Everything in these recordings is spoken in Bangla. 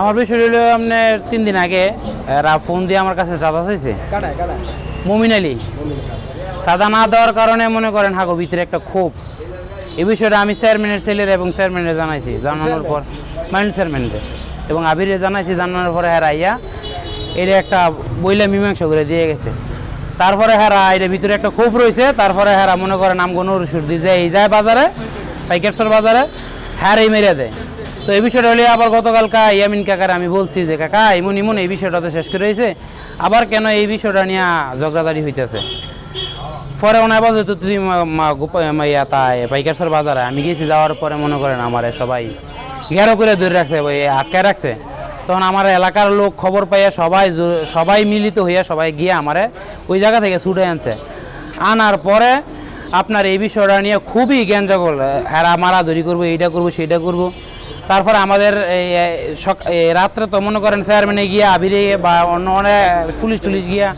আমার বিষয় হলো আপনার তিন দিন আগে এরা ফোন দিয়ে আমার কাছে চাঁদা চাইছে। মুমিন আলী। চাঁদা না দেওয়ার কারণে মনে করেন হাগো ভিতরে একটা ক্ষোভ। এই বিষয়টা আমি চেয়ারম্যানের ছেলের এবং চেয়ারম্যানের জানাইছি। জানানোর পর মাইন্ড চেয়ারম্যানের এবং আবিরে জানাইছি জানানোর পরে হ্যাঁ আইয়া এটা একটা বইলা মীমাংসা করে দিয়ে গেছে। তারপরে হ্যাঁ এটা ভিতরে একটা ক্ষোভ রয়েছে। তারপরে হ্যাঁ মনে করেন আমগো নরসুর দিয়ে যায় এই যায় বাজারে পাইকারসর বাজারে হ্যাঁ এই মেরে দেয়। তো এই বিষয়টা হলে আবার গতকালকা ইয়ামিন কাকার আমি বলছি যে, কাকা এমন এমন এই বিষয়টা তো শেষ করে হয়েছে আবার কেন এই বিষয়টা নিয়ে ঝগড়াদারি হইতেছে? পরে ওনার বাজে তো তুই তাই, পাইকারসর বাজারে। আমি গেছি, যাওয়ার পরে মনে করেন আমার সবাই ঘেরো করে ধরে রাখছে আটকে রাখছে। তখন আমার এলাকার লোক খবর পাইয়া সবাই সবাই মিলিত হইয়া সবাই গিয়ে আমারে ওই জায়গা থেকে ছুটে আনছে। আনার পরে আপনার এই বিষয়টা নিয়ে খুবই জ্ঞানজগল মারা ধরি করব, এইটা করব, সেইটা করব। তারপরে আমাদের রাত্রে তো মনে করেন চেয়ারম্যানে গিয়া, আবিরে বা অন্য অনেক পুলিশ টুলিশ গিয়া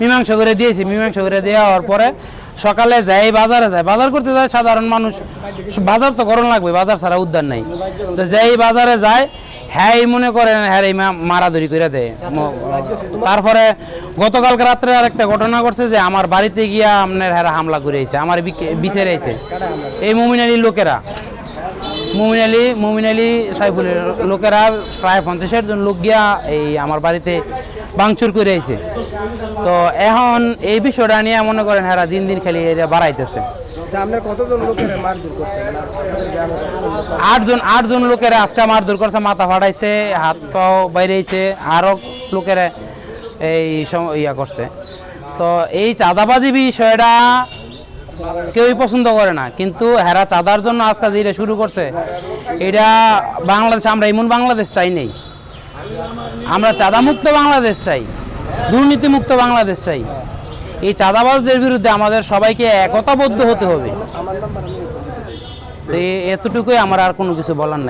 মীমাংসা করে দিয়েছি। মীমাংসা করে দেওয়ার পরে সকালে যাই, বাজারে যায় বাজার করতে যায় সাধারণ মানুষ। বাজার তো করণ লাগবে, বাজার ছাড়া উদ্যান নাই। তো যেই বাজারে যায় হ্যাঁ মনে করেন হ্যাঁ এই মারাধরি করে দেয়। তারপরে গতকালকে রাত্রে আরেকটা ঘটনা ঘটছে যে আমার বাড়িতে গিয়া আপনার হ্যাঁ হামলা করে আমার বিচারে এই মুমিন আলীর লোকেরা। মুমিন আলী মুমিন আলী সাইফুলের লোকেরা প্রায় পঞ্চাশের জন লোক গিয়া এই আমার বাড়িতে বাংচুর করে আইছে। তো এখন এই বিষয়টা নিয়ে মনে করেন হেরা দিন দিন খালি এটা বাড়াইতেছে। আচ্ছা? আটজন আটজন লোকের আজকে মারধর করছে মাথা ফাটাইছে হাত পাও বাইরেছে আরও লোকের এই ইয়া করছে। তো এই চাঁদাবাজি বিষয়টা কেউই পছন্দ করে না। কিন্তু হেরা চাঁদার জন্য আজকাল যেটা শুরু করছে, এটা বাংলাদেশ, আমরা এমন বাংলাদেশ চাই নেই। আমরা চাঁদামুক্ত বাংলাদেশ চাই, দুর্নীতিমুক্ত বাংলাদেশ চাই। এই চাঁদাবাজদের বিরুদ্ধে আমাদের সবাইকে একতাবদ্ধ হতে হবে। তো এতটুকুই আমার আর কোনো কিছু বলার নাই।